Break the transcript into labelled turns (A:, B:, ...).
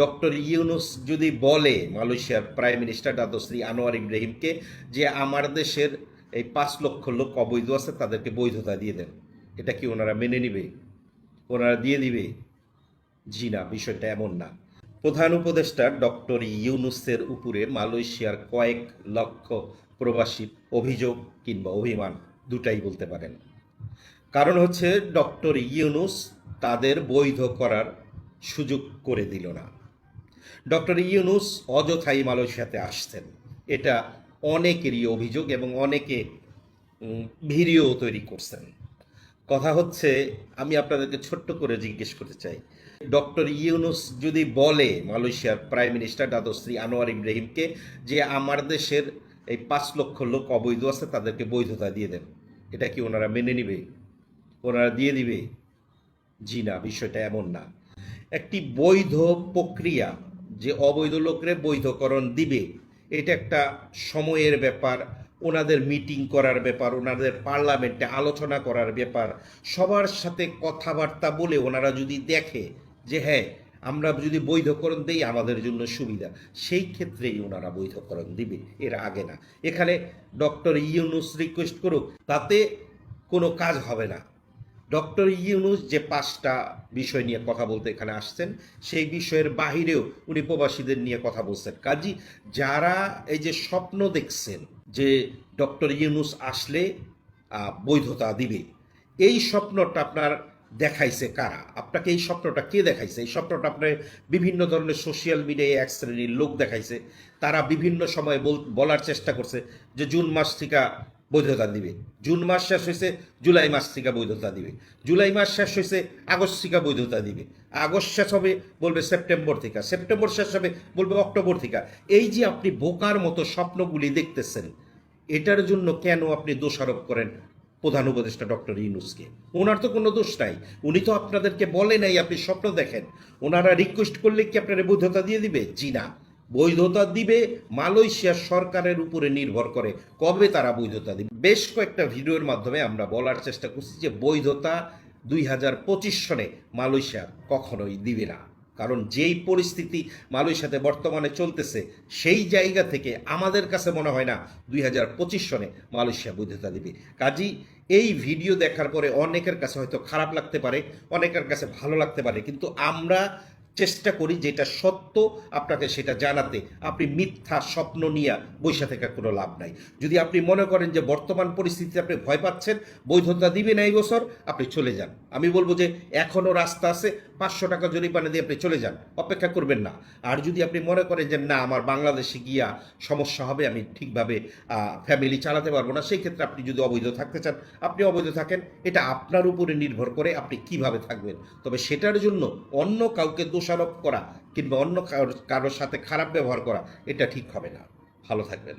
A: Doctor Yunus যদি বলে মালয়েশিয়ার প্রাইম মিনিস্টার দাদশ্রী আনোয়ার ইব্রাহিমকে যে আমার দেশের এই পাঁচ লক্ষ লোক অবৈধ আছে, তাদেরকে বৈধতা দিয়ে দেন। এটা কি ওনারা মেনে নিবে? ওনারা দিয়ে দিবে? জি না, বিষয়টা এমন না। প্রধান উপদেষ্টা ডক্টর ইউনুসের উপরে মালয়েশিয়ার কয়েক লক্ষ প্রবাসীর অভিযোগ কিংবা অভিমান দুটাই বলতে পারেন। কারণ হচ্ছে, ডক্টর ইউনুস তাদের বৈধ করার সুযোগ করে দিল না। ডক্টর ইউনুস অযথাই মালয়েশিয়াতে আসছেন। এটা অনেকেরই অভিযোগ এবং অনেকে ভিডিও তৈরি করছেন। কথা হচ্ছে, আমি আপনাদেরকে ছোট্ট করে জিজ্ঞেস করতে চাই। ডক্টর ইউনুস যদি বলে মালয়েশিয়ার প্রাইম মিনিস্টার দাদশ্রী আনোয়ার ইব্রাহিমকে যে আমার দেশের এই পাঁচ লক্ষ লোক অবৈধ আছে, তাদেরকে বৈধতা দিয়ে দেন, এটা কি ওনারা মেনে নিবে? ওনারা দিয়ে দিবে? জি না, বিষয়টা এমন না। একটি বৈধ প্রক্রিয়া যে অবৈধ লোকরে বৈধকরণ দিবে, এটা একটা সময়ের ব্যাপার, ওনাদের মিটিং করার ব্যাপার, ওনাদের পার্লামেন্টে আলোচনা করার ব্যাপার, সবার সাথে কথাবার্তা বলে ওনারা যদি দেখে যে হ্যাঁ আমরা যদি বৈধকরণ দেই, আমাদের জন্য সুবিধা, সেই ক্ষেত্রেই ওনারা বৈধকরণ দিবে, এর আগে না। এখানে ডক্টর ইউনুস রিকোয়েস্ট করুক, তাতে কোনো কাজ হবে না। ডক্টর ইউনুস যে পাঁচটা বিষয় নিয়ে কথা বলতে এখানে আসছেন, সেই বিষয়ের বাহিরেও উনি প্রবাসীদের নিয়ে কথা বলছেন। কাজী, যারা এই যে স্বপ্ন দেখছেন যে ডক্টর ইউনুস আসলে বৈধতা দিবে, এই স্বপ্নটা আপনার দেখাইছে কারা? আপনাকে এই স্বপ্নটা কে দেখাইছে? এই স্বপ্নটা আপনার বিভিন্ন ধরনের সোশ্যাল মিডিয়ায় এক শ্রেণির লোক দেখাইছে। তারা বিভিন্ন সময় বল- বলার চেষ্টা করছে যে জুন মাস থেকে বৈধতা দিবে। জুন মাস শেষ হয়েছে, জুলাই মাস থেকে বৈধতা দিবে। জুলাই মাস শেষ হয়েছে, আগস্ট থেকে বৈধতা দিবে। আগস্ট শেষ হবে বলবে সেপ্টেম্বর থেকে। সেপ্টেম্বর শেষ হবে বলবে অক্টোবর থেকে। এই যে আপনি বোকার মতো স্বপ্নগুলি দেখতেছেন, এটার জন্য কেন আপনি দোষারোপ করেন প্রধান উপদেষ্টা ডক্টর ইউনুসকে? ওনার তো কোনো দোষ নাই। উনি তো আপনাদেরকে বলে নাই আপনি স্বপ্ন দেখেন। ওনারা রিকোয়েস্ট করলে কি আপনারা বৈধতা দিয়ে দিবে? জি না। বৈধতা দিবে, মালয়েশিয়া সরকারের উপরে নির্ভর করে। কবে তারা বৈধতা দিবে? বেশ কয়েকটা ভিডিওর মাধ্যমে আমরা বলার চেষ্টা করছি যে বৈধতা দুই হাজার পঁচিশ সনে মালয়েশিয়া কখনোই দিবে না। কারণ যেই পরিস্থিতি মালয়েশিয়াতে বর্তমানে চলতেছে, সেই জায়গা থেকে আমাদের কাছে মনে হয় না দুই হাজার পঁচিশ সনে মালয়েশিয়া বৈধতা দিবে। কাজী, এই ভিডিও দেখার পরে অনেকের কাছে হয়তো খারাপ লাগতে পারে, অনেকের কাছে ভালো লাগতে পারে, কিন্তু আমরা চেষ্টা করি যেটা সত্য আপনাকে সেটা জানাতে। আপনি মিথ্যা স্বপ্ন নিয়ে বৈশা থেকে কোনো লাভ নাই। যদি আপনি মনে করেন যে বর্তমান পরিস্থিতিতে আপনি ভয় পাচ্ছেন, বৈধতা দিবে না এই বছর, আপনি চলে যান। আমি বলব যে এখনও রাস্তা আছে পাঁচশো টাকা জরিমানা দিয়ে আপনি চলে যান, অপেক্ষা করবেন না। আর যদি আপনি মনে করেন যে না, আমার বাংলাদেশে গিয়া সমস্যা হবে, আমি ঠিকভাবে ফ্যামিলি চালাতে পারব না, সেই ক্ষেত্রে আপনি যদি অবৈধ থাকতে চান, আপনি অবৈধ থাকেন। এটা আপনার উপরে নির্ভর করে আপনি কীভাবে থাকবেন। তবে সেটার জন্য অন্য কাউকে দোষারোপ করা কিংবা অন্য কারোর সাথে খারাপ ব্যবহার করা, এটা ঠিক হবে না। ভালো থাকবেন।